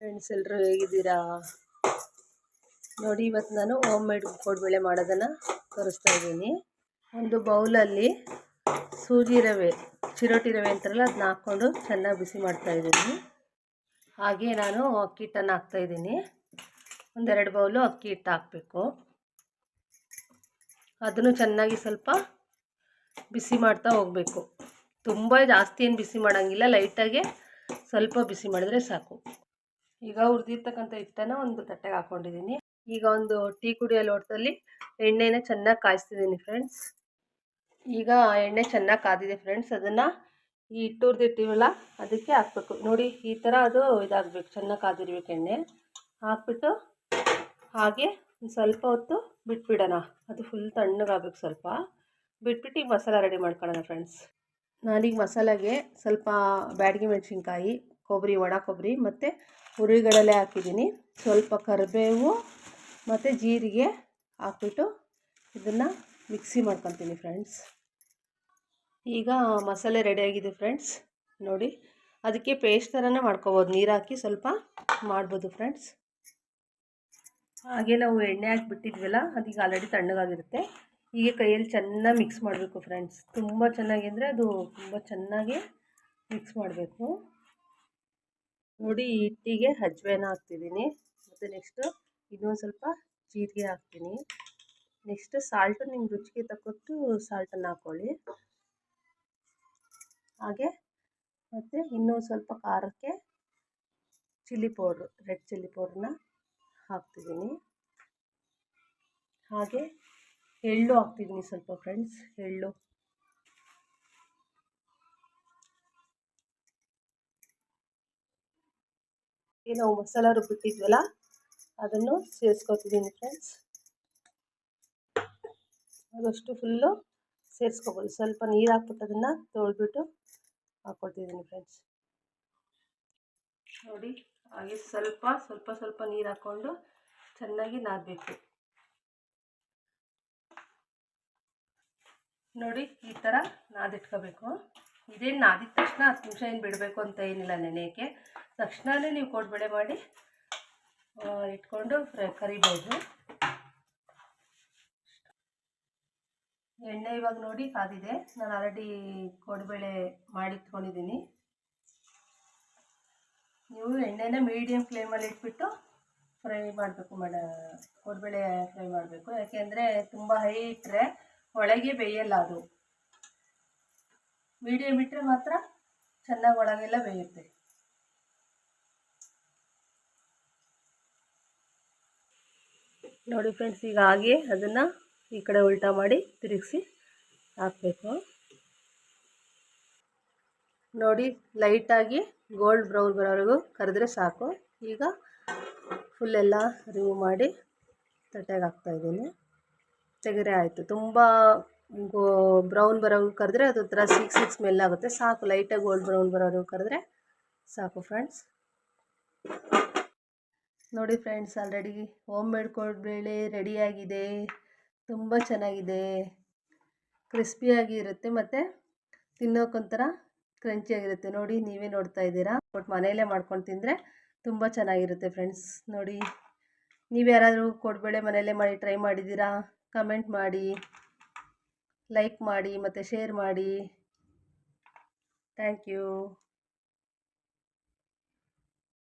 Friends ಎಲ್ಲರೂ ಹೇಗಿದ್ದೀರಾ? ನೋಡಿ, ಇವತ್ತು ನಾನು ಹೋಮ್ ಮೇಡ್ ಕೋಡ್ಬೇಳೆ ಮಾಡೋದನ್ನು ತೋರಿಸ್ತಾ ಇದ್ದೀನಿ. ಒಂದು ಬೌಲಲ್ಲಿ ಸೂಜಿ ರವೆ, ಚಿರೋಟಿ ರವೆ ಅಂತಾರಲ್ಲ ಅದನ್ನ ಹಾಕ್ಕೊಂಡು ಚೆನ್ನಾಗಿ ಬಿಸಿ ಮಾಡ್ತಾ ಇದ್ದೀನಿ. ಹಾಗೆ ನಾನು ಅಕ್ಕಿ ಹಿಟ್ಟನ್ನು ಹಾಕ್ತಾಯಿದ್ದೀನಿ ಒಂದೆರಡು ಬೌಲು ಅಕ್ಕಿ ಹಿಟ್ಟು ಹಾಕಬೇಕು. ಅದನ್ನು ಚೆನ್ನಾಗಿ ಸ್ವಲ್ಪ ಬಿಸಿ ಮಾಡ್ತಾ ಹೋಗಬೇಕು. ತುಂಬ ಜಾಸ್ತಿ ಏನು ಬಿಸಿ ಮಾಡೋಂಗಿಲ್ಲ ಲೈಟಾಗೆ ಸ್ವಲ್ಪ ಬಿಸಿ ಮಾಡಿದ್ರೆ ಸಾಕು. ಈಗ ಹುರಿದಿರ್ತಕ್ಕಂಥ ಹಿಟ್ಟನ್ನು ಒಂದು ತಟ್ಟೆಗೆ ಹಾಕ್ಕೊಂಡಿದ್ದೀನಿ ಈಗ ಒಂದು ಟೀ ಕುಡಿಯೋ ಲೋಟದಲ್ಲಿ ಎಣ್ಣೆನ ಚೆನ್ನಾಗಿ ಕಾಯಿಸ್ತಿದ್ದೀನಿ ಫ್ರೆಂಡ್ಸ್. ಈಗ ಎಣ್ಣೆ ಚೆನ್ನಾಗಿ ಕಾದಿದೆ ಫ್ರೆಂಡ್ಸ್. ಅದನ್ನು ಈ ಹಿಟ್ಟು ಹುರಿದಿರ್ತೀವಲ್ಲ ಅದಕ್ಕೆ ಹಾಕ್ಬೇಕು. ನೋಡಿ ಈ ಥರ ಅದು ಇದಾಗಬೇಕು, ಚೆನ್ನಾಗಿ ಕಾದಿರ್ಬೇಕು ಎಣ್ಣೆ. ಹಾಕ್ಬಿಟ್ಟು ಹಾಗೆ ಒಂದು ಸ್ವಲ್ಪ ಹೊತ್ತು ಬಿಟ್ಬಿಡೋಣ. ಅದು ಫುಲ್ ತಣ್ಣಗಾಗಬೇಕು ಸ್ವಲ್ಪ. ಬಿಟ್ಬಿಟ್ಟು ಈಗ ಮಸಾಲ ರೆಡಿ ಮಾಡ್ಕೊಳ್ಳೋಣ ಫ್ರೆಂಡ್ಸ್. ನಾನೀಗ ಮಸಾಲೆಗೆ ಸ್ವಲ್ಪ ಬ್ಯಾಡಗಿ ಮೆಣಸಿನ್ಕಾಯಿ ಕೊಬ್ಬರಿ ಒಣ ಕೊಬ್ಬರಿ ಮತ್ತು ಹುರಿಗಡಲೆ ಹಾಕಿದ್ದೀನಿ. ಸ್ವಲ್ಪ ಕರಿಬೇವು ಮತ್ತು ಜೀರಿಗೆ ಹಾಕ್ಬಿಟ್ಟು ಇದನ್ನು ಮಿಕ್ಸಿ ಮಾಡ್ಕೊತೀನಿ ಫ್ರೆಂಡ್ಸ್ ಈಗ ಮಸಾಲೆ ರೆಡಿಯಾಗಿದೆ ಫ್ರೆಂಡ್ಸ್ ನೋಡಿ, ಅದಕ್ಕೆ ಪೇಸ್ಟ್ ಥರನೇ ಮಾಡ್ಕೋಬೋದು. ನೀರು ಹಾಕಿ ಸ್ವಲ್ಪ ಮಾಡ್ಬೋದು ಫ್ರೆಂಡ್ಸ್ ಹಾಗೆ ನಾವು ಎಣ್ಣೆ ಹಾಕಿಬಿಟ್ಟಿದ್ವಲ್ಲ, ಅದೀಗ ಆಲ್ರೆಡಿ ತಣ್ಣಗಾಗಿರುತ್ತೆ. ಹೀಗೆ ಕೈಯಲ್ಲಿ ಚೆನ್ನಾಗಿ ಮಿಕ್ಸ್ ಮಾಡಬೇಕು ಫ್ರೆಂಡ್ಸ್ ತುಂಬ ಚೆನ್ನಾಗಿ ಅಂದರೆ ಅದು ತುಂಬ ಚೆನ್ನಾಗಿ ಮಿಕ್ಸ್ ಮಾಡಬೇಕು. ನೋಡಿ ಹಿಟ್ಟಿಗೆ ಅಜ್ವೇನ ಹಾಕ್ತಿದ್ದೀನಿ ಮತ್ತು ನೆಕ್ಸ್ಟು ಇನ್ನೊಂದು ಸ್ವಲ್ಪ ಜೀರಿಗೆ ಹಾಕ್ತೀನಿ. ನೆಕ್ಸ್ಟ್ ಸಾಲ್ಟು ನಿಮ್ಮ ರುಚಿಗೆ ತಕ್ಕಷ್ಟು ಸಾಲ್ಟನ್ನು ಹಾಕ್ಕೊಳ್ಳಿ ಹಾಗೆ ಮತ್ತು ಇನ್ನೊಂದು ಸ್ವಲ್ಪ ಖಾರಕ್ಕೆ ಚಿಲ್ಲಿ ಪೌಡ್ರು ರೆಡ್ ಚಿಲ್ಲಿ ಪೌಡ್ರನ್ನ ಹಾಕ್ತಿದ್ದೀನಿ ಹಾಗೆ ಎಳ್ಳು ಹಾಕ್ತಿದ್ದೀನಿ ಸ್ವಲ್ಪ ಫ್ರೆಂಡ್ಸ್ ಎಳ್ಳು. ನಾವು ಮಸಾಲ ರುಬ್ಬಿಟ್ಟಿದ್ವಲ್ಲ, ಅದನ್ನು ಸೇರಿಸ್ಕೊತಿದ್ದೀನಿ ಫ್ರೆಂಡ್ಸ್ ಅದಷ್ಟು ಫುಲ್ಲು ಸೇರಿಸ್ಕೋಬೋದು. ಸ್ವಲ್ಪ ನೀರು ಹಾಕ್ಬಿಟ್ಟು ಅದನ್ನು ತೊಳೆದ್ಬಿಟ್ಟು ಹಾಕ್ಕೊಳ್ತಿದ್ದೀನಿ ಫ್ರೆಂಡ್ಸ್ ನೋಡಿ, ಹಾಗೆ ಸ್ವಲ್ಪ ಸ್ವಲ್ಪ ಸ್ವಲ್ಪ ನೀರು ಹಾಕ್ಕೊಂಡು ಚೆನ್ನಾಗಿ ನಾದಬೇಕು. ನೋಡಿ, ಈ ಥರ ನಾದಿಟ್ಕೋಬೇಕು. ಇದೇನು ನಾದಿದ ತಕ್ಷಣ ಹತ್ತು ನಿಮಿಷ ಏನು ಬಿಡಬೇಕು ಅಂತ ಏನಿಲ್ಲ ನೆನೆಯೋಕ್ಕೆ ತಕ್ಷಣವೇ ನೀವು ಕೋಡ್ಬಳೆ ಮಾಡಿ ಇಟ್ಕೊಂಡು ಫ್ರೈ ಕರಿಬೋದು. ಎಣ್ಣೆ ಇವಾಗ ನೋಡಿ ಕಾದಿದೆ. ನಾನು ಆಲ್ರೆಡಿ ಕೋಡ್ಬೇಳೆ ಮಾಡಿಟ್ಕೊಂಡಿದ್ದೀನಿ ನೀವು ಎಣ್ಣೆನ ಮೀಡಿಯಮ್ ಫ್ಲೇಮಲ್ಲಿ ಇಟ್ಬಿಟ್ಟು ಫ್ರೈ ಮಾಡಬೇಕು ಮೇಡ ಕೋಡ್ಬೇಳೆ ಫ್ರೈ ಮಾಡಬೇಕು. ಯಾಕೆಂದರೆ ತುಂಬ ಹೈ ಇಟ್ಟರೆ ಒಳಗೆ ಬೇಯಲ್ಲ ಅದು. ಮೀಡಿಯಮ್ ಬಿಟ್ಟರೆ ಮಾತ್ರ ಚೆನ್ನಾಗಿ ಒಳಗೆಲ್ಲ ಬೇಯುತ್ತೆ. ನೋಡಿ ಫ್ರೆಂಡ್ಸ್, ಈಗ ಹಾಗೆ ಅದನ್ನು ಈ ಕಡೆ ಉಲ್ಟಾ ಮಾಡಿ ತಿರುಗಿಸಿ ಹಾಕಬೇಕು. ನೋಡಿ ಲೈಟಾಗಿ ಗೋಲ್ಡ್ ಬ್ರೌನ್ ಬರೋವರೆಗೂ ಕರೆದ್ರೆ ಸಾಕು. ಈಗ ಫುಲ್ ಎಲ್ಲ ರಿಮೂವ್ ಮಾಡಿ ತಟ್ಟೆಗೆ ಹಾಕ್ತಾಯಿದ್ದೀನಿ ತೆಗೆರೆ ಆಯಿತು. ತುಂಬ ಗೋ ಬ್ರೌನ್ ಬರೋವರೆಗೂ ಕರೆದ್ರೆ ಅದು ಥರ ಸಿಕ್ಸ್ ಸಿಕ್ಸ್ ಸ್ಮೆಲ್ ಆಗುತ್ತೆ. ಸಾಕು ಲೈಟಾಗಿ ಗೋಲ್ಡ್ ಬ್ರೌನ್ ಬರೋವರೆಗೂ ಕರೆದ್ರೆ ಸಾಕು ಫ್ರೆಂಡ್ಸ್ ನೋಡಿ ಫ್ರೆಂಡ್ಸ್ ಆಲ್ರೆಡಿ ಹೋಮ್ ಮೇಡ್ ಕೋಡ್ಬೇಳೆ ರೆಡಿಯಾಗಿದೆ ತುಂಬ ಚೆನ್ನಾಗಿದೆ. ಕ್ರಿಸ್ಪಿಯಾಗಿ ಇರುತ್ತೆ ಮತ್ತು ತಿನ್ನೋಕ್ಕೊಂಥರ ಕ್ರಂಚಿಯಾಗಿರುತ್ತೆ ನೋಡಿ, ನೀವೇ ನೋಡ್ತಾ ಇದ್ದೀರಾ? ಬಟ್ ಮನೆಯಲ್ಲೇ ಮಾಡ್ಕೊಂಡು ತಿಂದರೆ ತುಂಬ ಚೆನ್ನಾಗಿರುತ್ತೆ ಫ್ರೆಂಡ್ಸ್ ನೋಡಿ ನೀವು ಯಾರಾದರೂ ಕೋಡ್ಬೇಳೆ ಮನೆಯಲ್ಲೇ ಮಾಡಿ ಟ್ರೈ ಮಾಡಿದ್ದೀರಾ? ಕಮೆಂಟ್ ಮಾಡಿ. ಲೈಕ್ ಮಾಡಿ ಮತ್ತು ಶೇರ್ ಮಾಡಿ. Thank you